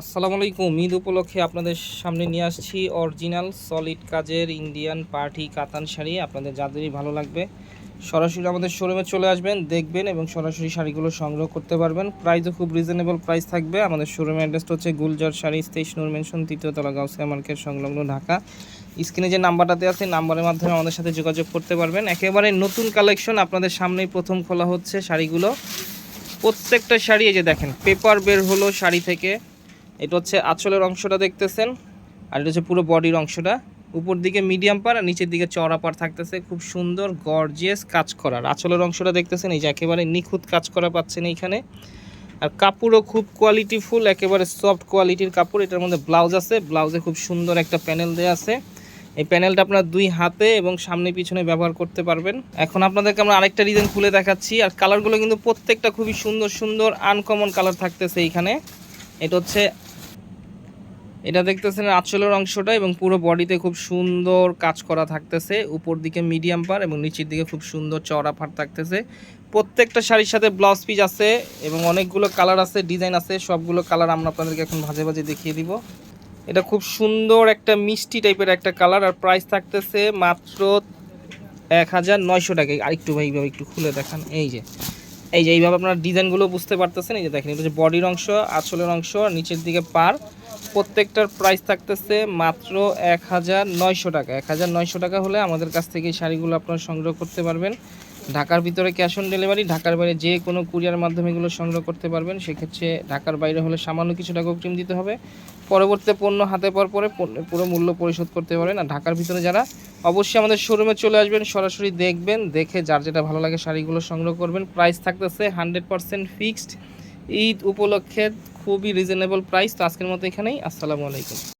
আসসালামু আলাইকুম। ঈদ উপলক্ষে আপনাদের সামনে নিয়ে আসছি অরিজিনাল সলিড কাজের ইন্ডিয়ান পার্টি কাতান শাড়ি। আপনাদের যাদেরই ভালো লাগবে, সরাসরি আমাদের শোরুমে চলে আসবেন, দেখবেন এবং সরাসরি শাড়িগুলো সংগ্রহ করতে পারবেন। প্রাইসও খুব রিজনেবল প্রাইস থাকবে। আমাদের শোরুমের অ্যাড্রেসটা হচ্ছে গুলজার শাড়ি স্টেশ নূর মেনশন তৃতীয়তলা গাউসিয়া মার্কেট, সংলগ্ন ঢাকা। স্ক্রিনে যে নাম্বারটাতে আছে, নাম্বারের মাধ্যমে আমাদের সাথে যোগাযোগ করতে পারবেন। একেবারে নতুন কালেকশন আপনাদের সামনেই প্রথম খোলা হচ্ছে শাড়িগুলো। প্রত্যেকটা শাড়ি এই যে দেখেন পেপার বের হলো শাড়ি থেকে। এটা হচ্ছে আঁচলের অংশটা দেখতেছেন, আর এটা হচ্ছে পুরো বডির অংশটা। উপর দিকে মিডিয়াম পার আর নিচের দিকে চওড়া পার থাকতেছে। খুব সুন্দর গর্জিয়াস কাজ করার আঁচলের অংশটা দেখতেছেন, এই যে একেবারে নিখুঁত কাজ করা পাচ্ছেন এইখানে। আর কাপড়ও খুব কোয়ালিটিফুল একেবারে সফট কোয়ালিটির কাপড়। এটার মধ্যে ব্লাউজ আছে। ব্লাউজে খুব সুন্দর একটা প্যানেল দেওয়া আছে। এই প্যানেলটা আপনার দুই হাতে এবং সামনে পিছনে ব্যবহার করতে পারবেন। এখন আপনাদেরকে আমরা আরেকটা ডিজাইন খুলে দেখাচ্ছি। আর কালারগুলো কিন্তু প্রত্যেকটা খুবই সুন্দর সুন্দর আনকমন কালার থাকতেছে এইখানে। এটা হচ্ছে এটা দেখতেছেন আঁচলের অংশটা এবং পুরো বডিতে খুব সুন্দর কাজ করা থাকতেছে। উপর দিকে মিডিয়াম পার এবং নিচের দিকে খুব সুন্দর চওড়া পার থাকতেছে। প্রত্যেকটা শাড়ির সাথে ব্লাউজ পিস আছে এবং অনেকগুলো কালার আছে ডিজাইন আছে, সবগুলো কালার আমরা আপনাদেরকে এখন ভাজে ভাজে দেখিয়ে দিব। এটা খুব সুন্দর একটা মিষ্টি টাইপের একটা কালার আর প্রাইস থাকতেছে মাত্র এক হাজার নয়শো টাকা। আরেকটু ভাই, এইভাবে একটু খুলে দেখান। এই যে এই যে এইভাবে আপনার ডিজাইনগুলো বুঝতে পারতেছেন। এই যে দেখেন, এটা হচ্ছে বডির অংশ, আঁচলের অংশ নিচের দিকে পার প্রত্যেকটার প্রাইস থাকতেছে মাত্র এক হাজার নয়শো টাকা। এক হাজার নয়শো টাকা হলে আমাদের কাছ থেকে এই শাড়িগুলো আপনারা সংগ্রহ করতে পারবেন। ঢাকার ভিতরে ক্যাশ অন ডেলিভারি ঢাকার বাইরে যে কোনো কুরিয়ার মাধ্যমে এগুলো সংগ্রহ করতে পারবেন। সেক্ষেত্রে ঢাকার বাইরে হলে সামান্য কিছু টাকা অগ্রিম দিতে হবে। পরবর্তীতে পণ্য হাতে পাওয়ার পরে পুরো মূল্য পরিশোধ করতে পারবেন আর ঢাকার ভিতরে যারা অবশ্যই আমাদের শোরুমে চলে আসবেন, সরাসরি দেখবেন, দেখে যার যেটা ভালো লাগে শাড়িগুলো সংগ্রহ করবেন। প্রাইস থাকতেছে হান্ড্রেড পারসেন্ট ফিক্সড ঈদ উপলক্ষে খুবই রিজনেবল প্রাইস তো আজকের মতো এখানেই। আসসালামু আলাইকুম।